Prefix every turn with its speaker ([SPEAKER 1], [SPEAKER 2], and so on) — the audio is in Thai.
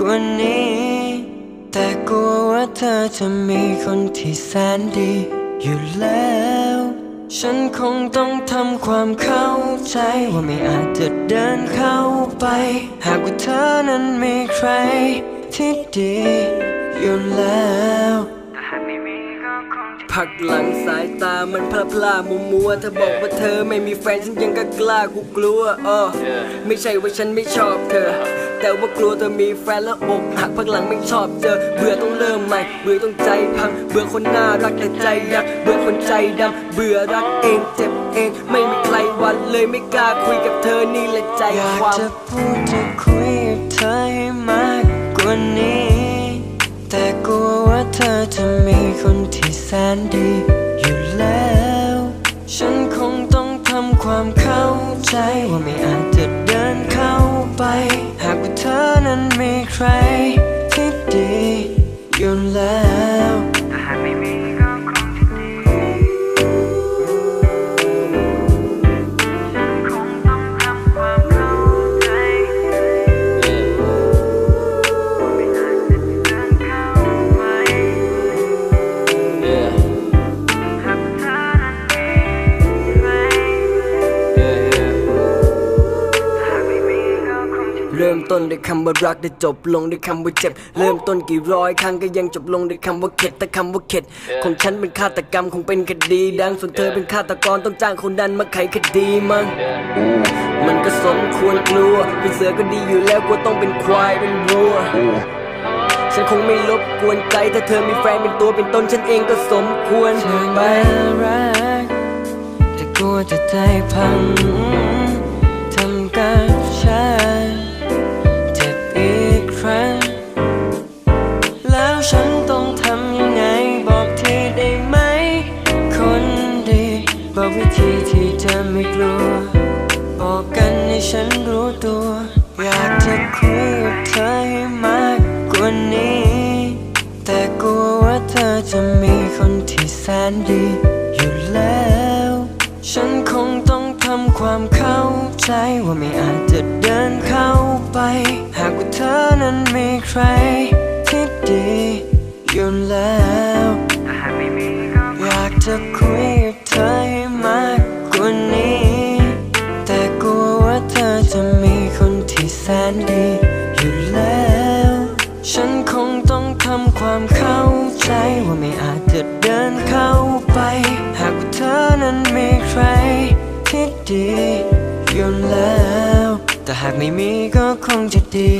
[SPEAKER 1] กว่านี้ แต่กลัวว่าเธอจะมีคนที่แสนดี อยู่แล้ว ฉันคงต้องทำความเข้าใจว่าไม่อาจจะเดินเข้าไป หากว่าเธอนั้นมีใครที่ดีอยู่แล้ว
[SPEAKER 2] พักหลังสายตามันพลาพลามัวมัวๆเธอบอกว่าเธอไม่มีแฟนฉันยังก็กล้ากูกลัวเออไม่ใช่ว่าฉันไม่ชอบเธอ แต่ว่ากลัวเธอมีแฟนแล้วอกหักพักหลังไม่ชอบเจอเบื่อต้องเริ่มใหม่เบื่อต้องใจพังเบื่อคนน่ารักแต่ใจยักษ์เบื่อคนใจดำเบื่อรักเองเจ็บเอง ไม่มีใครหวันเลยไม่กล้าคุยกับเธอนี่แหละใจ
[SPEAKER 1] อยาก
[SPEAKER 2] ความ
[SPEAKER 1] จะพูดจะคุย คนที่แสนดีอยู่แล้ว ฉันคงต้องทำความเข้าใจว่าไม่อาจจะเดินเข้าไป หากว่าเธอนั้นมีใครที่ดีอยู่แล้ว
[SPEAKER 2] เริ่มต้นด้วยคำว่ารักได้จบลงด้วยคำว่าเจ็บ เริ่มต้นกี่ร้อยครั้งก็ยังจบลงด้วยคำว่าเข็ดแต่คำว่าเข็ด ของฉันเป็นฆาตกรรมคงเป็นคดีดังส่วนเธอเป็นฆาตกรต้องจ้างคนดันมาไขคดีมันมันก็สมควรกลัวเป็นเสือก็ดีอยู่แล้วกลัวต้องเป็นควายเป็นวัวฉันคงไม่ลบกวนใจถ้าเธอมีแฟนเป็นตัวเป็นตนฉันเองก็สมควร
[SPEAKER 1] เธอ
[SPEAKER 2] ไป
[SPEAKER 1] น่ารักแต่กลัวจะใจพัง บอกวิธีที่จะไม่กลัว บอกกันให้ฉันรู้ตัว อยากจะคุยกับเธอให้มากกว่านี้ แต่กลัวว่าเธอจะมีคนที่แสนดีอยู่แล้ว ฉันคงต้องทำความเข้าใจว่าไม่อาจจะเดินเข้าไป หากว่าเธอนั้นมีใครที่ดีำความเข้าใจว่าไม่อาจจะเดินเข้าไป หากว่าเธอนั้นมีใครที่ดีอยู่แล้ว แต่หากไม่มีก็คงจะดี